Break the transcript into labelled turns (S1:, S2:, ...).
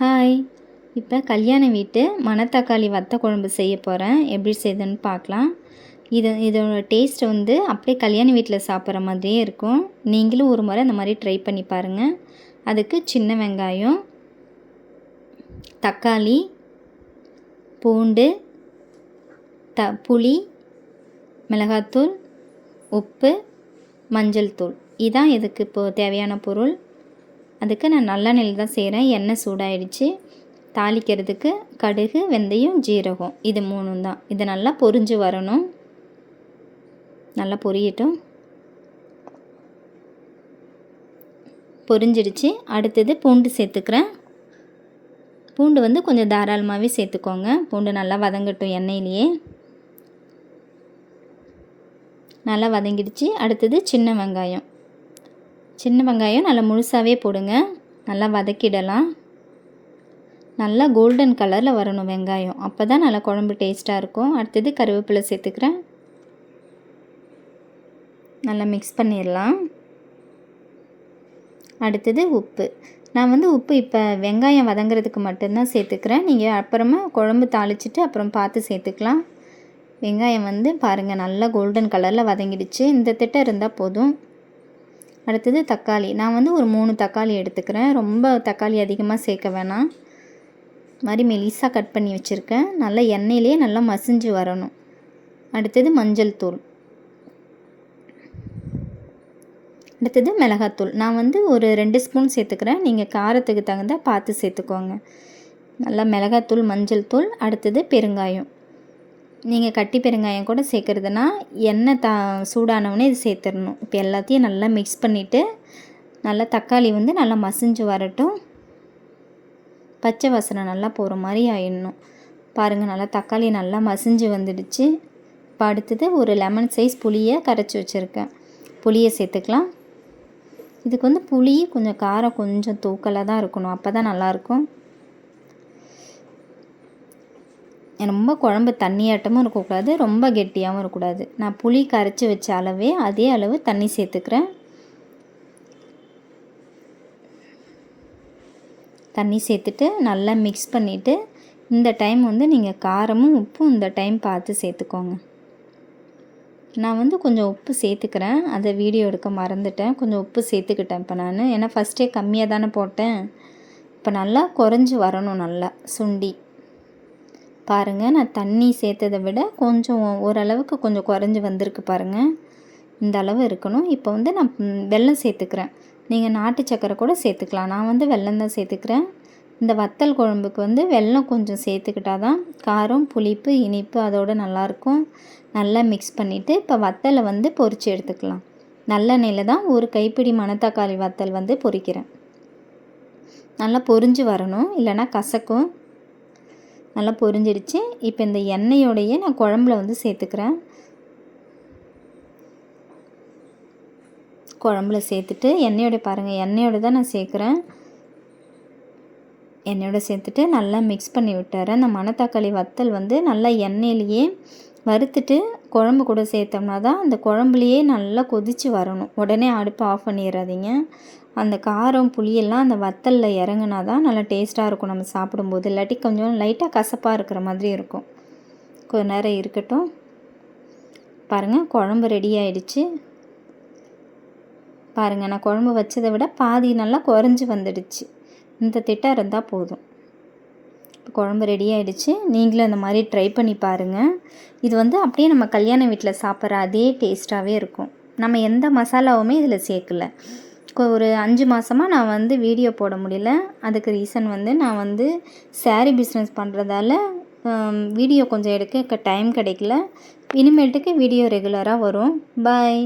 S1: Hi இப்போ கல்யாண வீட்டு மணத்தக்காளி வத்த குழம்பு செய்ய போகிறேன் எப்படி செய்யுதுன்னு பார்க்கலாம். இது இதோட டேஸ்ட் வந்து அப்படியே கல்யாண வீட்டில் சாப்பிட்ற மாதிரியே இருக்கும். நீங்களும் ஒரு முறை அந்த மாதிரி ட்ரை பண்ணி பாருங்கள் அதுக்கு சின்ன வெங்காயம் தக்காளி பூண்டு த புளி மிளகாத்தூள் உப்பு மஞ்சள் தூள். இதான் இதுக்கு இப்போது தேவையான பொருள். அதுக்கு நான் நல்லெண்ணெயில் தான் செய்கிறேன். எண்ணெய் சூடாயிடுச்சு. தாளிக்கிறதுக்கு கடுகு வெந்தயம் ஜீரகம். இது மூணும் தான். இது நல்லா பொரிஞ்சு வரணும். நல்லா பொரியட்டும். பொரிஞ்சிடுச்சு. அடுத்தது பூண்டு சேர்த்துக்கிறேன். பூண்டு வந்து கொஞ்சம் தாராளமாகவே சேர்த்துக்கோங்க. பூண்டு நல்லா வதங்கட்டும் எண்ணெயிலேயே. நல்லா வதங்கிடுச்சு. அடுத்தது சின்ன வெங்காயம். சின்ன வெங்காயம் நல்லா முழுசாகவே போடுங்க. நல்லா வதக்கிடலாம். நல்லா கோல்டன் கலரில் வரணும் வெங்காயம். அப்போ தான் நல்லா குழம்பு டேஸ்ட்டாக இருக்கும். அடுத்தது கருவேப்பிலை சேர்த்துக்கிறேன். நல்லா மிக்ஸ் பண்ணிடலாம். அடுத்தது உப்பு. நான் வந்து உப்பு இப்போ வெங்காயம் வதங்குறதுக்கு மட்டும்தான் சேர்த்துக்கிறேன். நீங்கள் அப்புறமா குழம்பு தாளிச்சிட்டு அப்புறம் பார்த்து சேர்த்துக்கலாம். வெங்காயம் வந்து பாருங்கள் நல்லா கோல்டன் கலரில் வதங்கிடுச்சு. இந்த திட்டம் இருந்தால் போதும். அடுத்தது தக்காளி. நான் வந்து ஒரு மூணு தக்காளி எடுத்துக்கிறேன். ரொம்ப தக்காளி அதிகமாக சேர்க்க வேணாம். மாதிரி மெலிசாக கட் பண்ணி வச்சுருக்கேன். நல்லா எண்ணெயிலே நல்லா மசிஞ்சு வரணும். அடுத்தது மஞ்சள் தூள். அடுத்தது மிளகாத்தூள். நான் வந்து ஒரு ரெண்டு ஸ்பூன் சேர்த்துக்கிறேன். நீங்கள் காரத்துக்கு தகுந்த பார்த்து சேர்த்துக்கோங்க. நல்லா மிளகாத்தூள் மஞ்சள் தூள் அடுத்தது பெருங்காயம். நீங்கள் கட்டி பெருங்காயம் கூட சேர்க்குறதுனா எண்ணெய் தா சூடானவுடனே இது சேர்த்துடணும். இப்போ எல்லாத்தையும் நல்லா மிக்ஸ் பண்ணிவிட்டு நல்லா தக்காளி வந்து நல்லா மசிஞ்சு வரட்டும். பச்சை வாசனை நல்லா போகிற மாதிரி ஆயிடணும். பாருங்கள் நல்லா தக்காளி நல்லா மசிஞ்சு வந்துடுச்சு. இப்போ அடுத்தது ஒரு லெமன் சைஸ் புளியை கரைச்சி வச்சுருக்கேன். புளியை சேர்த்துக்கலாம். இதுக்கு வந்து புளி கொஞ்சம் காரம் கொஞ்சம் தூக்கலாக தான் இருக்கணும். அப்போ தான் நல்லாயிருக்கும் ரொம்ப குழம்பு தண்ணியாட்டமும் இருக்கக்கூடாது ரொம்ப கெட்டியாகவும் இருக்கக்கூடாது. நான் புளி கரைச்சி வச்ச அளவே அதே அளவு தண்ணி சேர்த்துக்கிறேன். தண்ணி சேர்த்துட்டு நல்லா மிக்ஸ் பண்ணிவிட்டு இந்த டைம் வந்து நீங்கள் காரமும் உப்பும் இந்த டைம் பார்த்து சேர்த்துக்கோங்க. நான் வந்து கொஞ்சம் உப்பு சேர்த்துக்கிறேன். அதை வீடியோ எடுக்க மறந்துட்டேன். கொஞ்சம் உப்பு சேர்த்துக்கிட்டேன் இப்போ நான். ஏன்னா ஃபஸ்ட்டே கம்மியாக தானே போட்டேன். இப்போ நல்லா குறைஞ்சி வரணும் நல்லா சுண்டி. பாருங்கள் நான் தண்ணி சேர்த்ததை விட கொஞ்சம் ஓரளவுக்கு கொஞ்சம் குறைஞ்சி வந்திருக்கு பாருங்கள் இந்த அளவு இருக்கணும். இப்போ வந்து நான் வெல்லம் சேர்த்துக்கிறேன். நீங்கள் நாட்டு சக்கரை கூட சேர்த்துக்கலாம். நான் வந்து வெல்லம் தான் சேர்த்துக்கிறேன். இந்த வத்தல் குழம்புக்கு வந்து வெல்லம் கொஞ்சம் சேர்த்துக்கிட்டால் தான் காரம் புளிப்பு இனிப்பு அதோடு நல்லாயிருக்கும். நல்லா மிக்ஸ் பண்ணிவிட்டு இப்போ வத்தலை வந்து பொறிச்சு எடுத்துக்கலாம். நல்லெண்ணெயில் தான் ஒரு கைப்பிடி மணத்தக்காளி வத்தல் வந்து பொறிக்கிறேன் நல்லா பொரிஞ்சு வரணும். இல்லைனா கசக்கும். நல்லா பொரிஞ்சிடுச்சு. இப்போ இந்த எண்ணெயோடையே நான் குழம்புல வந்து சேர்த்துக்கிறேன். குழம்புல சேர்த்துட்டு எண்ணெயோட பாருங்கள் எண்ணெயோட தான் நான் சேர்க்குறேன். எண்ணெயோட சேர்த்துட்டு நல்லா மிக்ஸ் பண்ணி விட்டுறேன். அந்த மணத்தக்காளி வத்தல் வந்து நல்லா எண்ணெயிலேயே வறுத்துட்டு குழம்பு கூட சேர்த்தோம்னா தான் அந்த குழம்புலையே நல்லா கொதித்து வரணும். உடனே அடுப்பு ஆஃப் பண்ணிடாதீங்க அந்த காரம் புளியெல்லாம் அந்த வத்தலில் இறங்குனா தான் நல்லா டேஸ்ட்டாக இருக்கும் நம்ம சாப்பிடும்போது. இல்லாட்டி கொஞ்சம் லைட்டாக கசப்பாக இருக்கிற மாதிரி இருக்கும். கொஞ்ச நேரம் இருக்கட்டும். பாருங்கள் குழம்பு ரெடி ஆயிடுச்சு. பாருங்கள் நான் குழம்பு வச்சதை விட பாதி நல்லா குறைஞ்சி வந்துடுச்சு. இந்த திட்டம் இருந்தால் போதும். குழம்பு ரெடி ஆகிடுச்சு நீங்களும் அந்த மாதிரி ட்ரை பண்ணி பாருங்கள் இது வந்து அப்படியே நம்ம கல்யாண வீட்டில் சாப்பிட்ற அதே டேஸ்ட்டாகவே இருக்கும். நம்ம எந்த மசாலாவுமே இதில் சேர்க்கல. ஒரு அஞ்சு மாதமாக நான் வந்து வீடியோ போட முடியல. அதுக்கு ரீசன் வந்து நான் வந்து சேரீ பிஸ்னஸ் பண்ணுறதால வீடியோ கொஞ்சம் எடுக்க டைம் கிடைக்கல. இனிமேட்டுக்கு வீடியோ ரெகுலராக வரும். பாய்